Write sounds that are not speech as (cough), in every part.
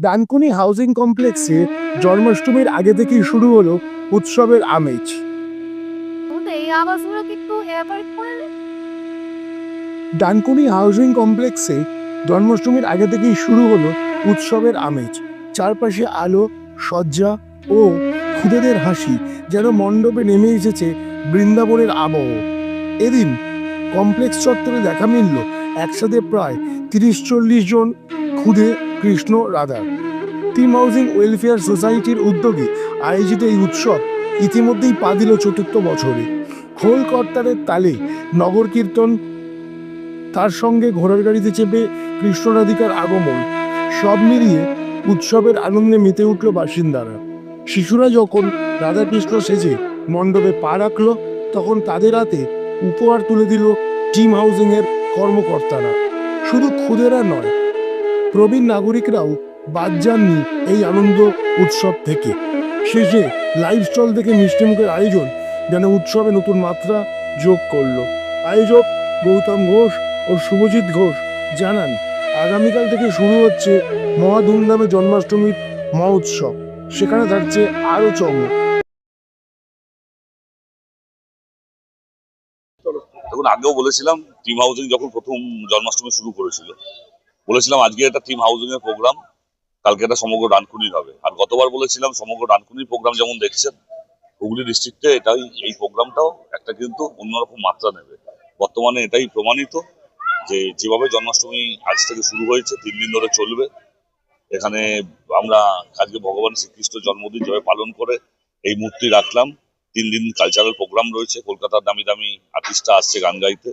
Dankuni housing কমপ্লেক্সে জন্মাষ্টমীর আগে থেকেই শুরু হলো উৎসবের আমেজ। ডানকুনি হাউজিং কমপ্লেক্সে জন্মাষ্টমীর আগে থেকেই শুরু হলো উৎসবের আমেজ। চারপাশে আলো সজ্জা ও খুদেদের হাসি যেন মণ্ডপে নেমে এসেছে বৃন্দাবনের আবহ। এদিন কমপ্লেক্স চত্বরে দেখা মিলল একসাথে প্রায় তিরিশ চল্লিশ জন খুদে কৃষ্ণ রাধার। টিম হাউজিং ওয়েলফেয়ার সোসাইটির উদ্যোগে আয়োজিত এই উৎসব ইতিমধ্যেই পা দিল চতুর্থ বছরে। খোল কর্তারের তালে নগর কীর্তন তার সঙ্গে ঘোড়ার গাড়িতে চেপে কৃষ্ণ রাধিকার আগমন। সব মিলিয়ে উৎসবের আনন্দে মেতে উঠল বাসিন্দারা। শিশুরা যখন রাধাকৃষ্ণ সেজে মণ্ডপে পা রাখল, তখন তাদের হাতে উপহার তুলে দিল টিম হাউজিং এর কর্মকর্তারা। শুধু খুদেরা নয় প্রবীণ নাগরিকরাও বাদ যাননি এই আনন্দ উৎসব থেকে। শেষে লাইভ স্টল থেকে মিষ্টিমুখের আয়োজন যেন উৎসবে নতুন মাত্রা যোগ করল। আয়োজক গৌতম ঘোষ ও শুভজিৎ ঘোষ জানান, আগামীকাল থেকে শুরু হচ্ছে মহা ধুমধামে জন্মাষ্টমীর মহোৎসব সেখানে থাকছে আরও চমক। দেখুন, আগেও বলেছিলাম, টিম হাউজিং যখন প্রথম জন্মাষ্টমী শুরু করেছিল বলেছিলাম আজকে একটা টিম হাউজিং এর প্রোগ্রাম কালকে একটা সমগ্র ডানকুনির হবে। আর গতবার বলেছিলাম সমগ্র ডানকুনির প্রোগ্রাম যেমন দেখছেন, হুগলি ডিস্ট্রিক্টে এটাই, এই প্রোগ্রামটাও একটা কিন্তু অন্যরকম মাত্রা নেবে। বর্তমানে এটাই প্রমাণিত যে যেভাবে জন্মাষ্টমী আজ থেকে শুরু হয়েছে, তিন দিন ধরে চলবে। এখানে আমরা আজকে ভগবান শ্রীকৃষ্ণ জন্মদিন যেভাবে পালন করে, এই মূর্তি রাখলাম। তিন দিন কালচারাল প্রোগ্রাম রয়েছে, কলকাতার দামি দামি আর্টিস্টরা আসছে গান গাইতে।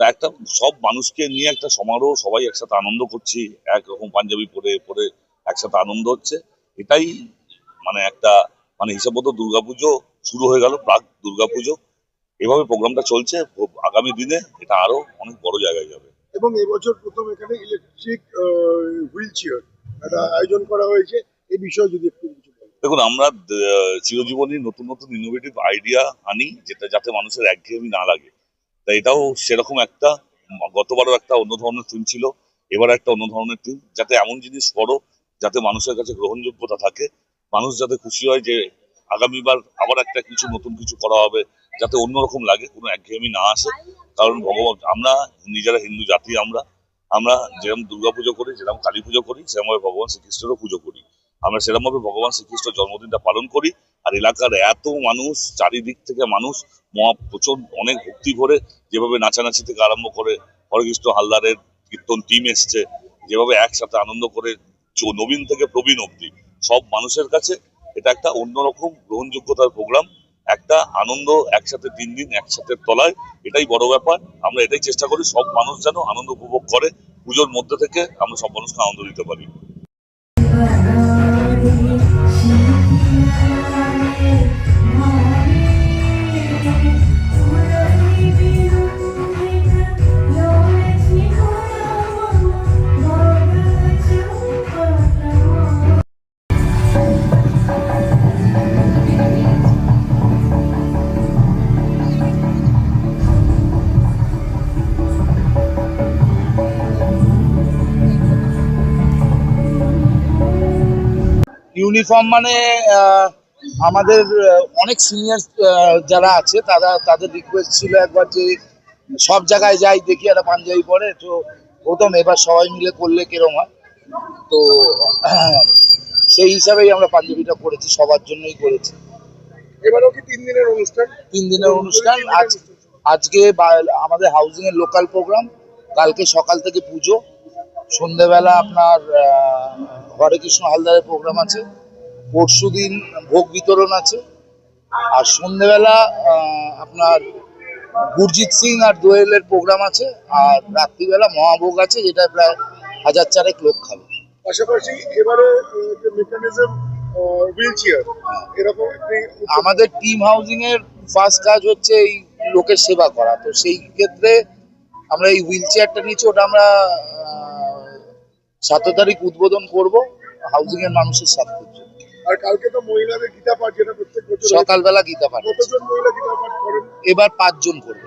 তা একটা সব মানুষকে নিয়ে একটা সমারোহ সবাই একসাথে আনন্দ করছি একরকম পাঞ্জাবি পরে পরে একসাথে আনন্দ হচ্ছে। এটাই মানে একটা মানে হিসাব মতো দুর্গাপুজো শুরু হয়ে গেল প্রাক দুর্গাপুজো। এভাবে প্রোগ্রামটা চলছে আগামী দিনে এটা আরও অনেক বড় জায়গায় যাবে। এবং এবছর প্রথম এখানে ইলেকট্রিক হুইল চেয়ার একটা আয়োজন করা হয়েছে। এই বিষয়ে যদি একটু দেখুন আমরা আহ, চিরজীবনই নতুন নতুন ইনোভেটিভ আইডিয়া আনি যেটা যাতে মানুষের একঘেয়েমি না লাগে। তাই এটাও সেরকম একটা, গতবারও একটা অন্য ধরনের টিম ছিল এবার একটা অন্য ধরনের টিম যাতে এমন জিনিস করো যাতে মানুষের কাছে গ্রহণযোগ্যতা থাকে, মানুষ যাতে খুশি হয় যে আগামীবার আবার একটা কিছু নতুন কিছু করা হবে, যাতে অন্যরকম লাগে, কোনো একঘেয়েমি না আসে। কারণ ভগবান, আমরা নিজেরা হিন্দু জাতি, আমরা আমরা যেরকম দুর্গাপুজো করি, যেরকম কালী পুজো করি সেরকমভাবে ভগবান শ্রীকৃষ্ণেরও পুজো করি। আমরা সেরকম ভাবে ভগবান শ্রীকৃষ্ণ জন্মদিনটা পালন করি। আর এলাকার এত মানুষ, চারিদিক থেকে মানুষ, মহা প্রচুর অনেক ভক্তি ভরে যেভাবে নাচানাচি থেকে আরম্ভ করে হরেকৃষ্ণ হালদারের কীর্তন টিম এসছে, যেভাবে একসাথে আনন্দ করে নবীন থেকে প্রবীণ অব্দি সব মানুষের কাছে এটা একটা অন্যরকম গ্রহণযোগ্যতার প্রোগ্রাম একটা আনন্দ একসাথে তিন দিন, একসাথে তলায়, এটাই বড় ব্যাপার। আমরা এটাই চেষ্টা করি, সব মানুষ যেন আনন্দ উপভোগ করে, পুজোর মধ্যে থেকে আমরা সব মানুষকে আনন্দ দিতে পারি। Thank you. ইউনিফর্ম মানে আমাদের অনেক সিনিয়র যারা আছে তারা তাদের রিকোয়েস্ট ছিল একবার যে সব জায়গায় যাই দেখি একটা পাঞ্জাবি পরে তো প্রথম এবার সবাই মিলে করলে কিরম হয়। তো (clears throat) সেই হিসাবেই আমরা পাঞ্জাবিটা করেছি সবার জন্যই করেছি। এবারেও কি তিন দিনের অনুষ্ঠান? তিন দিনের অনুষ্ঠান আজ আজকে আমাদের হাউজিং এর লোকাল প্রোগ্রাম কালকে সকাল থেকে পুজো সন্ধেবেলা আপনার হরে কৃষ্ণ হালদারের প্রোগ্রাম আছে। পরশু দিন ভোগ বিতরণ আছে। আর সন্ধেবেলা আহ, আপনার গুরজিৎ সিং আর দোয়েলের প্রোগ্রাম আছে আর রাত্রিবেলা মহাভোগ আছে যেটা প্রায় হাজার চারেক লোক খাবে। পাশাপাশি এবারে মেকানিজম হুইল চেয়ার এরকম আমাদের টিম হাউজিং এর ফার্স্ট কাজ হচ্ছে এই লোকের সেবা করা। তো সেই ক্ষেত্রে আমরা এই হুইল চেয়ারটা নিচ্ছি ওটা আমরা সতেরো তারিখ উদ্বোধন করব হাউজিং এর মানুষের স্বার্থের জন্য। আর কালকে তো মহিলাদের গীতা পাঠ যেটা প্রত্যেক বছর সকালবেলা গীতা পাঠ। কতজন মহিলা গীতা পাঠ করেন? এবার পাঁচজন করবে।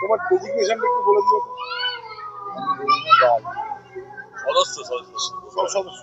তোমার ডেজিগনেশনটা একটু বলে দিও সদস্য সদস্য। সব সদস্য।